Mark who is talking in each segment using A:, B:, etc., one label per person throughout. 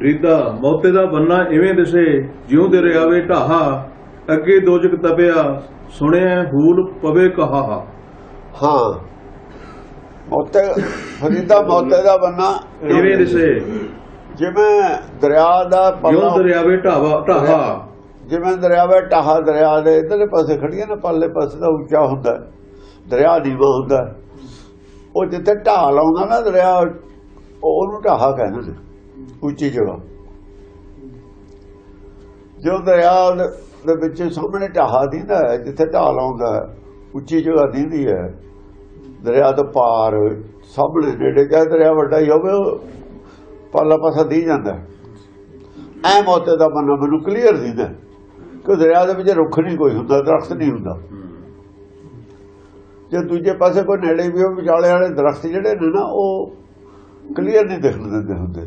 A: ਫਰੀਦਾ ਮੌਤੇ ਦਾ ਬੰਨਾ ਇਵੇਂ ਦਿਸੇ ਜਿਉਂ ਦੇ ਰਿਆਵੇ ਢਾਹਾ ਅੱਗੇ ਦੋਜਕ ਤਪਿਆ ਸੁਣਿਆ ਹੂਲ ਪਵੇ ਕਹਾ
B: ਹਾਂ। ਮੌਤੇ ਫਰੀਦਾ ਮੌਤੇ ਦਾ ਬੰਨਾ
A: ਇਵੇਂ ਦਿਸੇ।
B: ਜਿਵੇਂ ਦਰਿਆ ਦਾ
A: ਜਿਉਂ ਦਰਿਆਵੇ ਢਾਵਾ ਢਾਹਾ।
B: ਜਿਵੇਂ ਦਰਿਆ ਵੇ ਟਾਹਾ ਦਰਿਆ ਦੇ ਇਧਰਲੇ ਪਾਸੇ ਖੜੀਆਂ ਨਾ ਪਰਲੇ ਪਾਸੇ ਦਾ ਉੱਚਾ ਹੁੰਦਾ। ਦਰਿਆ ਨੀਵਾਂ ਹੁੰਦਾ। ਉਹ ਜਿੱਥੇ ਢਾਹ ਲਾਉਂਦਾ ਨਾ ਦਰਿਆ ਉਹ- ਉਹਨੂੰ ਢਾਹਾ ਕਹਿੰਦੇ ਨੇ। ਉੱਚੀ ਜਗ੍ਹਾ। ਜੋ ਦਰਿਆ ਦੇ- ਵਿੱਚ ਸਾਹਮਣੇ ਢਾਹਾ ਦਿੰਦਾ ਹੈ ਜਿੱਥੇ ਢਾਹ ਲਾਉਂਦਾ ਹੈ, ਉੱਚੀ ਜਗ੍ਹਾ ਦਿੰਦੀ ਹੈ। ਦਰਿਆ ਤੋਂ ਪਾਰ ਸਾਹਮਣੇ ਨੇੜੇ ਚਾਹੇ ਦਰਿਆ ਵੱਡਾ ਹੀ ਹੋਵੇ ਪਾਲਾ ਪਾਸਾ ਦੀ ਜਾਂਦਾ ਐ ਮੌਤੇ ਦਾ ਬੰਨਾ ਮੈਨੂੰ ਕਲੀਅਰ ਦਿੰਦਾ ਕਿ ਦਰਿਆ ਦੇ ਵਿੱਚ ਰੁੱਖ ਨਹੀਂ ਕੋਈ ਹੁੰਦਾ ਦਰਖਤ ਨਹੀਂ ਹੁੰਦਾ। ਜੇ ਦੂਜੇ ਪਾਸੇ ਕੋਈ ਨੇੜੇ ਵੀ ਉਹ ਵਿਚਾਲੇ ਵਾਲੇ ਦਰਖਤ ਜਿਹੜੇ ਨੇ ਨਾ ਉਹ ਕਲੀਅਰ ਨਹੀਂ ਦਿਖਣ ਦਿੰਦੇ ਹੁੰਦੇ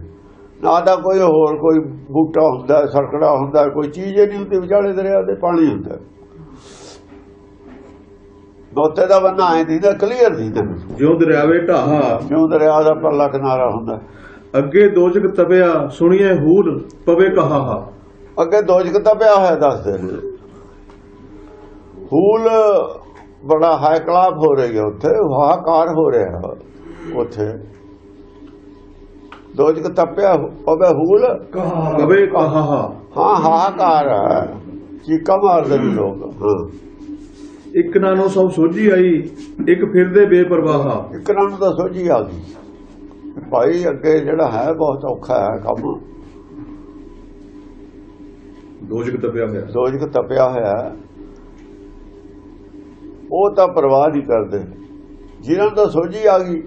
B: ਨਾ ਦਾ ਕੋਈ ਹੋਰ ਕੋਈ ਬੂਟਾ ਹੁੰਦਾ ਸਰਕੜਾ ਹੁੰਦਾ ਕੋਈ ਚੀਜ਼ ਹੀ ਨਹੀਂ ਹੁੰਦੀ ਵਿਚਾਲੇ ਦਰਿਆ ਦੇ ਪਾਣੀ ਹੁੰਦਾ। ਮੌਤੇ ਦਾ ਬੰਨਾ ਐ ਦੀਦਾ ਕਲੀਅਰ ਦੀਦਾ।
A: ਜਿਉਂ ਦਰਿਆਵੇ ਢਾਹਾ।
B: ਜਿਉਂ ਦਰਿਆ ਦਾ ਪਰਲਾ ਕਿਨਾਰਾ ਹੁੰਦਾ।
A: ਅੱਗੇ ਦੋਜਕ ਤਪਿਆ ਸੁਣੀਏ ਹੂਲ ਪਵੇ ਕਹਾ
B: ਅੱਗੇ ਦੋਜਕ ਤਾਂ ਪਿਆ ਹੋਇਆ ਦੱਸਦੇ ਨੇ ਹੂਲ ਬੜਾ ਹਾਈ ਕਲਾਪ ਹੋ ਰਹੀ ਹੈ ਉੱਥੇ ਹਾਹਾਕਾਰ ਹੋ ਰਿਹਾ ਉੱਥੇ। ਦੋਜਕ ਤਪਿਆ ਪਵੇ ਹੂਲ।
A: ਪਵੇ ਕਹਾ।
B: ਹਾਂ ਹਾਹਾਕਾਰ ਹੈ। ਚੀਕਾ ਮਾਰਦੇ ਨੇ ਲੋਕ ਹਾਂ।
A: ਇੱਕ ਨਾਲੋਂ ਸਭ ਸੋਝੀ ਆਈ ਇੱਕ ਫਿਰਦੇ ਬੇਪਰਵਾਹਾ।
B: ਇੱਕ ਨਾਲ ਨੂੰ ਤਾਂ ਸੋਝੀ ਆ ਗਈ। ਭਾਈ ਅੱਗੇ ਜਿਹੜਾ ਹੈ ਬਹੁਤ ਔਖਾ ਹੈ ਕੰਮ।
A: ਦੋਜਕ ਤਪਿਆ ਹੋਇਆ।
B: ਦੋਜਕ ਤਪਿਆ ਹੋਇਆ। ਉਹ ਤਾਂ ਪਰਵਾਹ ਨਹੀਂ ਕਰਦੇ। ਜਿਨ੍ਹਾਂ ਨੂੰ ਤਾਂ ਸੋਝੀ ਆ ਗਈ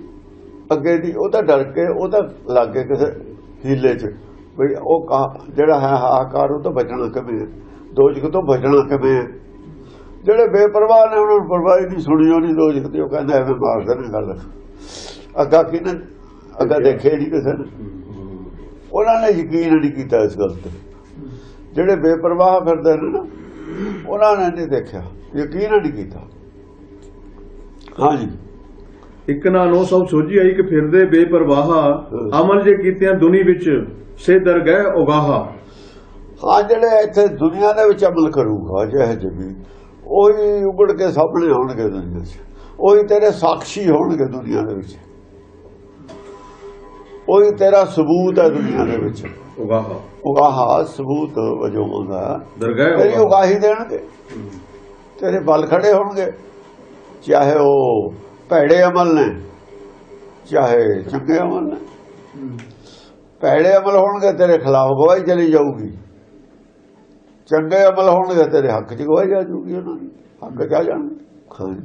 B: ਅੱਗੇ ਦੀ ਉਹ ਤਾਂ ਡਰ ਕੇ ਉਹ ਤਾਂ ਲੱਗੇ ਕਿਸੇ ਹੀਲੇ 'ਚ। ਵੀ ਉਹ ਜਿਹੜਾ ਹੈ ਹਾਕਾਰ ਉਹ ਤੋਂ ਬਚਣਾ ਕਿਵੇਂ? ਦੋਜਕ ਤੋਂ ਬਚਣਾ ਕਿਵੇਂ? ਜਿਹੜੇ ਬੇਪਰਵਾਹ ਨੇ ਉਹਨਾਂ ਨੂੰ ਪਰਵਾਹ ਨਹੀਂ ਸੁਣੀ ਉਹ ਨਹੀਂ ਦੋਜਕ ਤੇ ਉਹ ਕਹਿੰਦਾ ਐਵੇਂ ਮਾਰਦੇ ਨੇ ਗੱਲ। ਅੱਗਾ ਕਿਨੇ ਅੱਗਾ। ਦੇਖੇ ਨਹੀਂ ਕਿਸੇ ਨੇ। ਉਹਨਾਂ ਨੇ ਯਕੀਨ ਨਹੀਂ ਕੀਤਾ ਇਸ ਗੱਲ ਤੇ। ਜਿਹੜੇ ਬੇਪਰਵਾਹ ਫਿਰਦੇ ਨੇ ਨਾ ਉਹਨਾਂ ਨੇ ਨਹੀਂ ਦੇਖਿਆ। ਯਕੀਨ ਨਹੀਂ ਕੀਤਾ। ਹਾਂਜੀ।
A: ਇੱਕ ਨਾਲੋਂ ਸਭ ਸੋਝੀ ਆਈ ਕਿ ਫਿਰਦੇ ਬੇਪਰਵਾਹਾ। ਅਮਲ ਜੇ ਕੀਤਿਆਂ ਦੁਨੀ ਵਿੱਚ ਸੇ ਦਰਗਹਿ ਉਗਾਹਾ।
B: ਹਾਂ ਜਿਹੜੇ ਇੱਥੇ ਦੁਨੀਆ ਦੇ ਵਿੱਚ ਅਮਲ ਕਰੂਗਾ ਜਿਹੇ ਜਮੀ ਉਹੀ ਉਗੜ ਕੇ ਸਾਹਮਣੇ ਆਉਣਗੇ ਦੁਨੀਆ 'ਚ ਉਹੀ ਤੇਰੇ ਸਾਖੀ ਹੋਣਗੇ ਦੁਨੀਆ ਦੇ ਵਿੱਚ। ਉਹੀ ਤੇਰਾ ਸਬੂਤ ਹੈ ਦੁਨੀਆ ਦੇ ਵਿੱਚ।
A: ਉਗਾਹਾ।
B: ਉਗਾਹਾ ਸਬੂਤ ਵਜੋਂ ਆਉਂਦਾ।
A: ਦਰਗਹਿ
B: ਤੇਰੀ ਉਗਾਹੀ ਦੇਣਗੇ। ਤੇਰੇ ਬਲ ਖੜੇ ਹੋਣਗੇ। ਚਾਹੇ ਉਹ ਭੈੜੇ ਅਮਲ ਨੇ, ਚਾਹੇ ਚੰਗੇ ਅਮਲ ਨੇ। ਭੈੜੇ ਅਮਲ ਹੋਣਗੇ ਤੇਰੇ ਖਿਲਾਫ ਗਵਾਹੀ ਚਲੀ ਜਾਊਗੀ। ਚੰਗੇ ਅਮਲ ਹੋਣਗੇ ਤੇਰੇ ਹੱਕ 'ਚ ਗਵਾਹੀ ਜਾ ਜੂਗੀ ਉਹਨਾਂ ਦੀ। ਹੱਕ 'ਚ ਆ ਜਾਣਗੇ। ਹਾਂਜੀ।